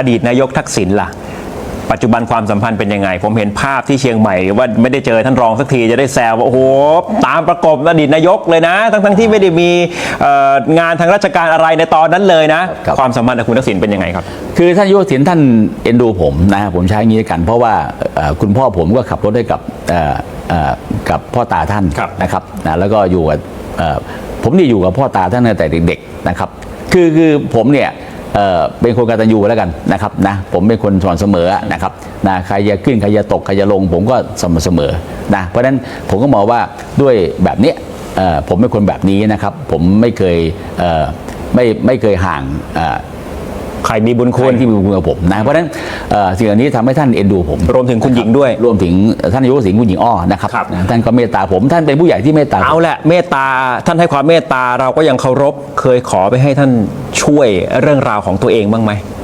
อดีตนายกทักษิณล่ะ ปัจจุบันความสัมพันธ์เป็นยังไง ผมเห็นภาพที่เชียงใหม่ว่าไม่ได้เจอท่านรองสักทีจะได้แซวว่าโอ้โหตามประกบอดีตนายกเลยนะ ทั้งทั้งๆที่ไม่ได้มีเอ่องานทางราชการอะไรในตอนนั้นเลยนะครับความสัมพันธ์กับคุณทักษิณเป็นยังไงครับ คือท่านยุทธศิลป์ท่านเอ็นดูผมนะผมใช้อย่างนี้กัน เพราะว่าเอ่อคุณพ่อผมก็ขับรถให้กับเอ่อเอ่อกับพ่อตาท่านครับนะครับนะแล้วก็อยู่กับเอ่อผมนี่อยู่กับพ่อตาท่านตั้งแต่เด็กๆนะครับ คือคือผมเนี่ย เเป็นคนกตัญญูแล้วกันนะครับนะผมเป็นคนสอนเสมอนะครับนะใครจะขึ้นใครจะตกใครจะลง ผมก็สม่ำเสมอนะเพราะฉะนั้นผมก็มองว่าด้วยแบบนี้ผมเป็นคนแบบนี้นะครับ ผมไม่เคยเไม่ไม่เคยห่างอ ใครมีบุญคุคุณณที่มีคุณกับผมนะเพราะฉะนั้นเอ่อสิ่งเหล่านี้ทำให้ท่านเอ็นดูผม รวมถึงคุณหญิงด้วย รวมถึงท่านนายกสิงห์คุณหญิงอ้อนะครับครับนะท่านก็เมตตาผมท่านเป็นผู้ใหญ่ที่เมตตาผมเอาแหละเมตตาท่านให้ความเมตตาเราก็ยังเคารพเคยขอไปให้ท่านช่วยเรื่องราวของตัวเองบ้างไหมเอ่อ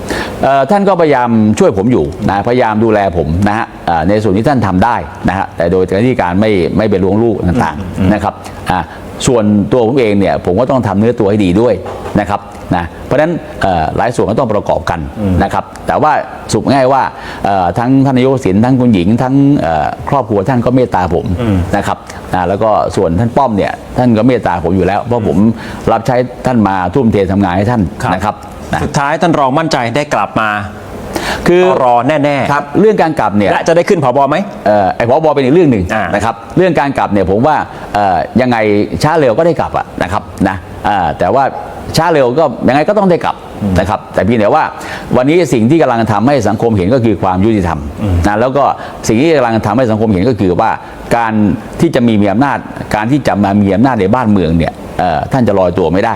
ท่านก็พยายามช่วยผมอยู่นะพยายามดูแลผมนะฮะเอ่อในส่วนที่ท่านทำได้นะฮะแต่โดยหน้าที่การไม่ไม่ไปลวงลูกต่างๆนะครับอ่าส่วนตัวผมเองเนี่ยผมก็ต้องทำเนื้อตัวให้ดีด้วยนะครับนะเพราะฉะนั้นเอ่อหลายส่วนก็ต้องประกอบกันนะครับ แต่ว่าสรุปง่ายว่าเอ่อทั้งท่านนายกศิลป์ทั้งคุณหญิง ทั้งเอ่อครอบครัวท่านก็เมตตาผมนะครับนะแล้วก็ส่วนท่านป้อมเนี่ยท่านก็เมตตาผมอยู่แล้ว เพราะผมรับใช้ท่านมาทุ่มเททำงานให้ท่านครับนะครับ นะสุดท้ายท่านรองมั่นใจได้กลับมา คือรอแน่ครับเรื่องการกลับเนี่ยๆและจะได้ขึ้นผบไหมเอ่อไอ้พอบอเป็นอีกเรื่องหนึ่งอ่านนะครับเรื่องการกลับเนี่ยผมว่าเอ่อยังไงช้าเร็วก็ได้กลับอะนะครับนะอ่าแต่ว่าช้าเร็วก็ยังไงก็ต้องได้กลับนะครับ แต่เพียงแต่ว่าวันนี้สิ่งที่กำลังทำให้สังคมเห็นก็คือความยุติธรรมนะแล้วก็สิ่งที่กำลังทำให้สังคมเห็นก็คือว่าการที่จะมีมีอำนาจ การที่จะมามีอำนาจในบ้านเมืองเนี่ยเอ่อ ท่านจะลอยตัวไม่ได้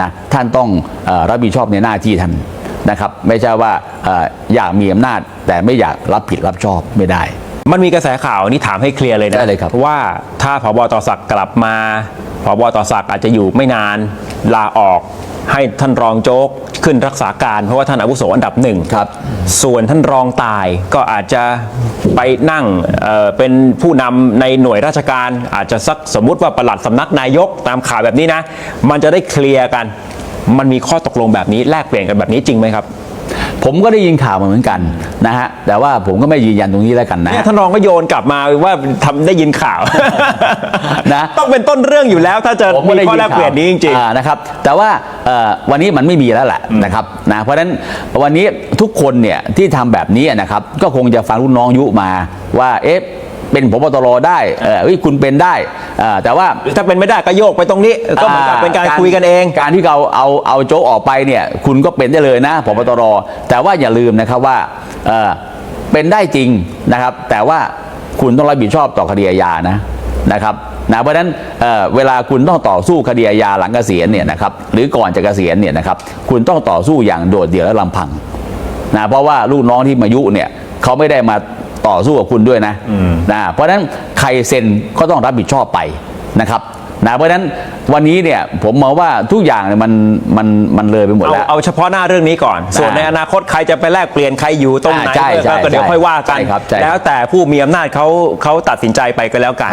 นะท่านต้องเอ่อรับผิดชอบในหน้าที่ท่านนะครับ ไม่ใช่ว่าเอ่ออยากมีอำนาจ แต่ไม่อยากรับผิดรับชอบไม่ได้ มันมีกระแสข่าวนี่ถามให้เคลียร์เลยนะได้เลยครับว่าถ้าผบต่อศักดิ์กลับมา ผบต่อศักดิ์อาจจะอยู่ไม่นานลาออกให้ท่านรองโจ๊กขึ้นรักษาการเพราะว่าท่านอาวุโสอันดับหนึ่งครับ ส่วนท่านรองตายก็อาจจะไปนั่งเอ่อเป็นผู้นำในหน่วยราชการ อาจจะสักสมมุติว่าประหลัดสำนักนายกตามข่าวแบบนี้นะ มันจะได้เคลียร์กัน มันมีข้อตกลงแบบนี้แลกเปลี่ยนกันแบบนี้จริงไหมครับ ผมก็ได้ยินข่าวมาเหมือนกันนะฮะแต่ว่าผมก็ไม่ยืนยันตรงนี้แล้วกันนะเนี่ยท่านรองก็โยนกลับมาว่าทำได้ยินข่าวนะต้องเป็นต้นเรื่องอยู่แล้ว ถ้าจะผมมีก็ได้ข้อยินแลกเปลี่ยนนี้จริงอ่านะครับ แต่ว่าเอ่อวันนี้มันไม่มีแล้วแหละนะครับนะเพราะฉะนั้นวันนี้ทุกคนเนี่ยที่ทำแบบนี้นะครับ ก็คงจะฟังรุ่นน้องยุมาว่าเอ๊ะ เป็นพบตรได้เออเฮ้ยคุณเป็นได้เอ่อแต่ว่าๆหรือถ้าเป็นไม่ได้ก็โยกไปตรงนี้ ก็เหมือนกับเป็นการคุยกันเอง การที่เราเอาเอาโจ๊กออกไปเนี่ยคุณก็เป็นได้เลยนะพบตรแต่ว่าอย่าลืมนะครับว่าเอ่อเป็นได้จริงนะครับ แต่ว่าคุณต้องรับผิดชอบต่อคดีอาญานะนะครับนะเพราะฉะนั้นเอ่อเวลาคุณต้องต่อสู้คดีอาญาหลังเกษียณเนี่ยนะครับหรือก่อนจะเกษียณเนี่ยนะครับคุณต้องต่อสู้อย่างโดดเดี่ยวและลำพังนะเพราะว่าลูกน้องที่มายุเนี่ยเขาไม่ได้มา ต่อสู้กับคุณด้วยนะนะเพราะฉะนั้นใครเซ็นก็ต้องรับผิดชอบไปนะครับนะเพราะฉะนั้นวันนี้เนี่ยผมมองว่าทุกอย่างเนี่ยมันมันมันเลยไปหมดเอาแล้ว เอาเฉพาะหน้าเรื่องนี้ก่อน ส่วนอ่าในอนาคตใครจะไปแลกเปลี่ยนใครอยู่ตรงไหนอ่าใช่ใช่ก็เดี๋ยวค่อยว่ากันใช่ครับใช่แล้วแต่ผู้มีอำนาจเขาเขาตัดสินใจไปก็แล้วกัน